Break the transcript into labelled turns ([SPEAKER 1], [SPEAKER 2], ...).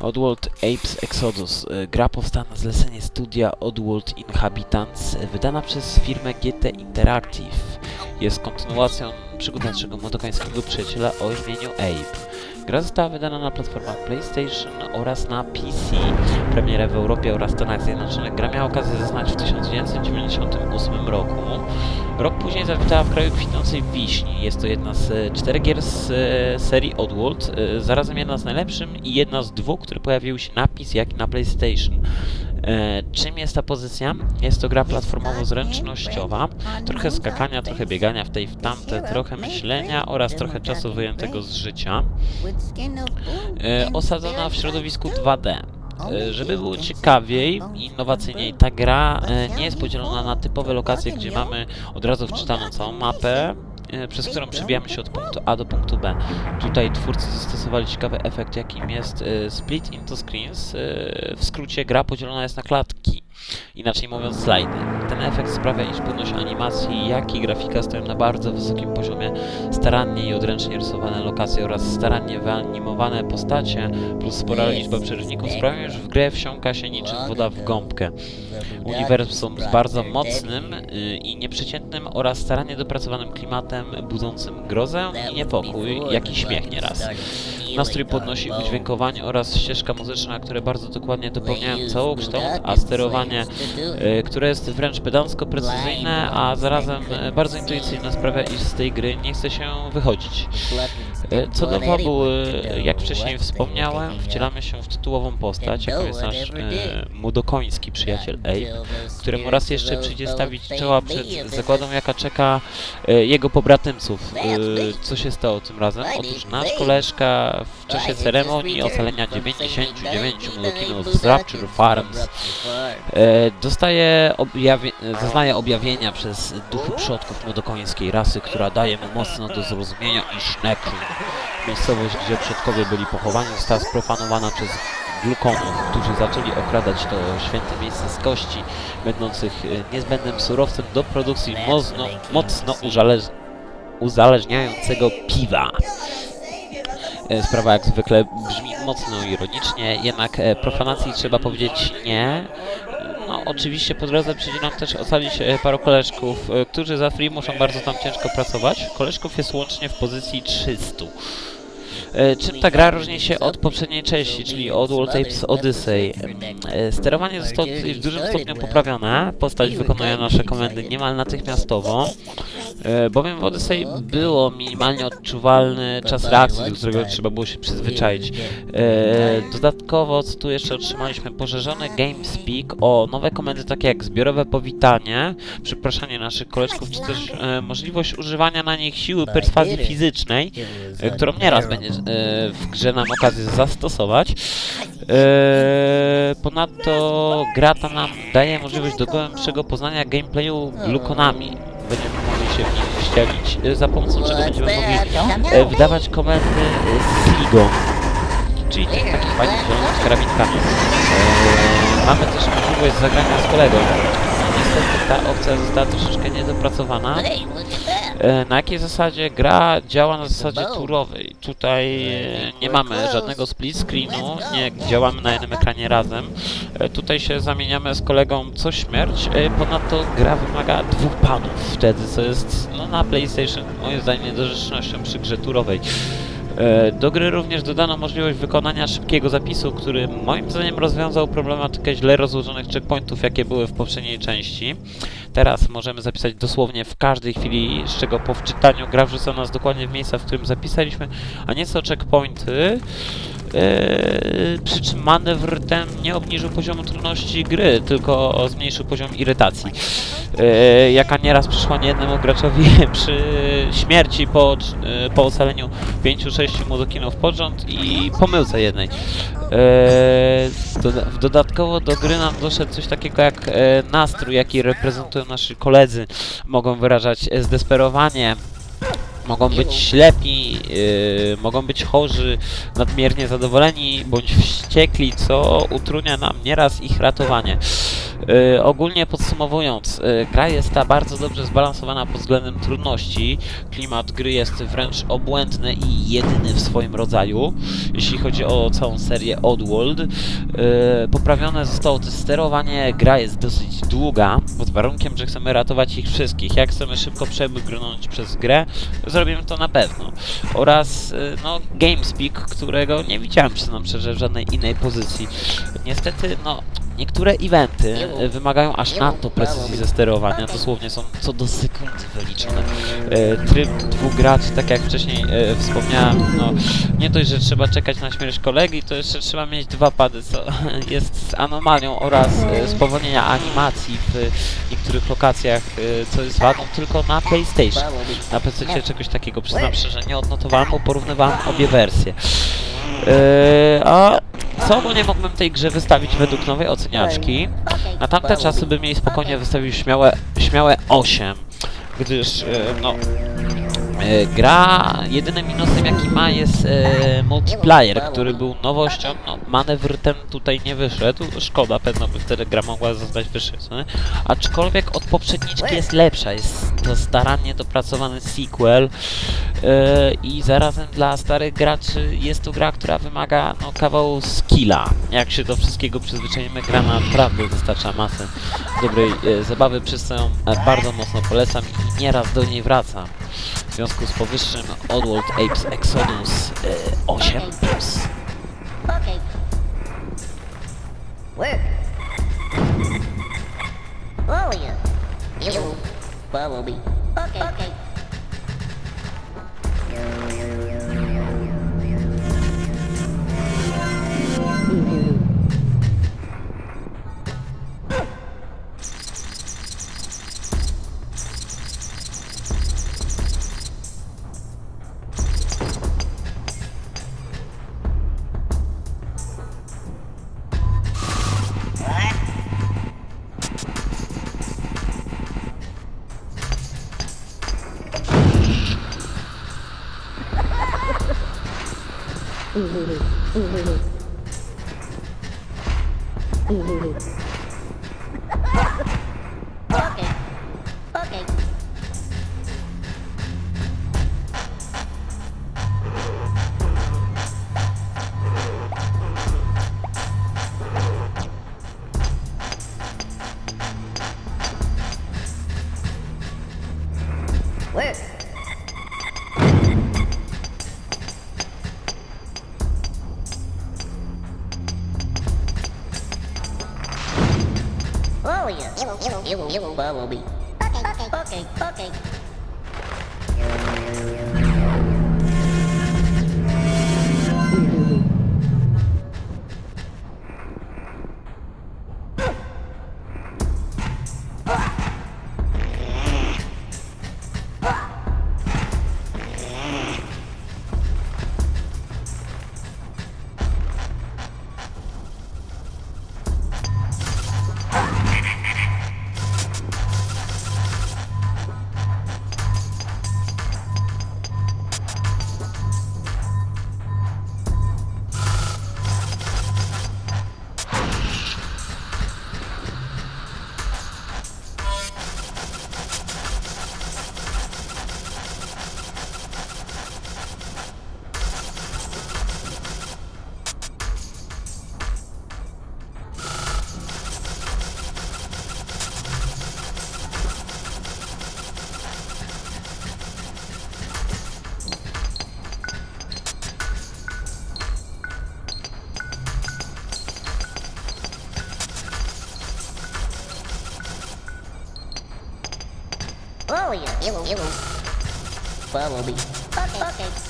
[SPEAKER 1] Oddworld Apes Exodus. y, Gra powstała na zlecenie studia Oddworld Inhabitants, y, wydana przez firmę GT Interactive. Jest kontynuacją przygód naszego modokańskiego przyjaciela o imieniu Ape. Gra została wydana na platformach PlayStation oraz na PC. Premierę w Europie oraz Stanach Zjednoczonych gra miała okazję zaznać w 1998 roku. Rok później zawitała w kraju kwitnącej wiśni. Jest to jedna z e, czterech gier z e, serii Oddworld, e, zarazem jedna z najlepszych i jedna z dwóch, które pojawiły się na PC, jak i na PlayStation. E, czym jest ta pozycja? Jest to gra platformowo-zręcznościowa, trochę skakania, trochę biegania w tej w tamte, trochę myślenia oraz trochę czasu wyjętego z życia. E, osadzona w środowisku 2D. E, Żeby było ciekawiej i innowacyjniej, ta gra nie jest podzielona na typowe lokacje, gdzie mamy od razu wczytaną całą mapę, przez którą przebijamy się od punktu A do punktu B. Tutaj twórcy zastosowali ciekawy efekt, jakim jest e, split into screens. E, W skrócie gra podzielona jest na klatki, inaczej mówiąc slajdy. Ten efekt sprawia, iż płynność animacji, jak i grafika stoją na bardzo wysokim poziomie. Starannie i odręcznie rysowane lokacje oraz starannie wyanimowane postacie plus spora liczba przerywników sprawiają, że w grę wsiąka się niczym woda w gąbkę. Uniwersum z bardzo mocnym y, i nieprzeciętnym oraz starannie dopracowanym klimatem budzącym grozę i niepokój, jak i śmiech nieraz. Nastrój podnosi udźwiękowanie oraz ścieżka muzyczna, które bardzo dokładnie dopełniają całokształt, a sterowanie, y, które jest wręcz pedantsko precyzyjne, a zarazem y, bardzo intuicyjne sprawia, iż z tej gry nie chce się wychodzić. E, Co do fabuły, jak wcześniej wspomniałem, wcielamy się w tytułową postać, jaką jest nasz e, mudokoński przyjaciel Abe, któremu raz jeszcze przyjdzie stawić czoła przed zagładą, jaka czeka e, jego pobratymców. E, co się stało tym razem? Otóż nasz koleżka w czasie ceremonii ocalenia 99 mudokinów z Rapture Farms. E, dostaje zeznaje objawienia przez duchy przodków mudokońskiej rasy, która daje mu mocno do zrozumienia, iż Nekru, miejscowość, gdzie przodkowie byli pochowani, została sprofanowana przez glukonów, którzy zaczęli okradać to święte miejsce z kości, będących e, niezbędnym surowcem do produkcji mocno, mocno uzależ- uzależniającego piwa. E, Sprawa jak zwykle brzmi mocno ironicznie, jednak e, profanacji trzeba powiedzieć nie. No, oczywiście po drodze przyjdzie nam też ocalić e, paru koleżków, e, którzy za free muszą bardzo tam ciężko pracować. Koleżków jest łącznie w pozycji 300. E, Czym ta gra różni się od poprzedniej części, czyli od World Tapes Odyssey? Sterowanie zostało w dużym stopniu poprawione, postać wykonuje nasze komendy niemal natychmiastowo, e, bowiem w Odyssey było minimalnie odczuwalny czas reakcji, do którego trzeba było się przyzwyczaić. E, Dodatkowo, tu jeszcze otrzymaliśmy, poszerzony GameSpeak o nowe komendy takie jak zbiorowe powitanie, przepraszanie naszych koleżków, czy też e, możliwość używania na nich siły perswazji fizycznej, e, którą nieraz będzie w grze nam okazję zastosować. Ponadto gra ta nam daje możliwość do głębszego poznania gameplayu glukonami. Będziemy się w nich wścielić, e, za pomocą czego będziemy mogli e, wydawać komendy z ligą, czyli tych takich fajnych zielonych z karabinkami. E, mamy też możliwość zagrania z kolegą. Niestety ta opcja została troszeczkę niedopracowana. E, Na jakiej zasadzie gra działa na zasadzie turowej? Tutaj e, nie mamy żadnego split screenu, nie działamy na jednym ekranie razem. E, Tutaj się zamieniamy z kolegą co śmierć. Ponadto gra wymaga dwóch padów wtedy, co jest no, na PlayStation moim zdaniem niedorzecznością przy grze turowej. E, Do gry również dodano możliwość wykonania szybkiego zapisu, który moim zdaniem rozwiązał problematykę źle rozłożonych checkpointów, jakie były w poprzedniej części. Teraz możemy zapisać dosłownie w każdej chwili, z czego po wczytaniu gra wrzuca nas dokładnie w miejsca, w którym zapisaliśmy, a nieco checkpointy. Eee, przy czym manewr ten nie obniżył poziomu trudności gry, tylko zmniejszył poziom irytacji, eee, jaka nieraz przyszła niejednemu graczowi przy śmierci po, e, po ocaleniu 5-6 mudokinów pod rząd i pomyłce jednej. Eee, doda dodatkowo do gry nam doszedł coś takiego jak e, nastrój, jaki reprezentują nasi koledzy. Mogą wyrażać e, zdesperowanie, mogą być ślepi, yy, mogą być chorzy, nadmiernie zadowoleni bądź wściekli, co utrudnia nam nieraz ich ratowanie. E, ogólnie podsumowując, e, gra jest ta bardzo dobrze zbalansowana pod względem trudności. Klimat gry jest wręcz obłędny i jedyny w swoim rodzaju, jeśli chodzi o całą serię Oddworld. E, poprawione zostało też sterowanie, gra jest dosyć długa, pod warunkiem, że chcemy ratować ich wszystkich. Jak chcemy szybko przebrnąć przez grę, zrobimy to na pewno. Oraz, no, GameSpeak, którego nie widziałem, przyznam szczerze, w żadnej innej pozycji. Niestety, no, niektóre eventy e, wymagają aż nadto precyzji ze sterowania, dosłownie są co do sekundy wyliczone. E, tryb dwóch graczy, tak jak wcześniej e, wspomniałem, no, nie dość, że trzeba czekać na śmierć kolegi, to jeszcze trzeba mieć dwa pady, co jest anomalią oraz e, spowolnienia animacji w e, niektórych lokacjach, e, co jest wadą tylko na PlayStation. Na PC czegoś takiego przyznam szczerze nie odnotowałem, bo porównywałem obie wersje. A co? Ogólnie mógłbym tej grze wystawić według nowej oceniaczki? Na tamte czasy bym jej spokojnie wystawił śmiałe, śmiałe 8, gdyż e, no, gra jedynym minusem jaki ma jest e, multiplayer, który był nowością, no, manewr ten tutaj nie wyszedł, szkoda, pewno by wtedy gra mogła zostać wyszysłana, aczkolwiek od poprzedniczki jest lepsza, jest to starannie dopracowany sequel. E, i zarazem dla starych graczy jest to gra, która wymaga no, kawału skilla. Jak się do wszystkiego przyzwyczajimy, gra naprawdę dostarcza masę dobrej e, zabawy, przez co ją e, bardzo mocno polecam i nieraz do niej wracam. W związku z powyższym Oddworld Apes Exodus e, 8+.
[SPEAKER 2] Okay. Work. Oh yeah. You follow me. Okay. Okay. うんうんうんうんうんうんうん Oh yeah. You, you, you follow me. Okay, okay, okay, okay. Oh yeah. You, you follow me. Okay, okay.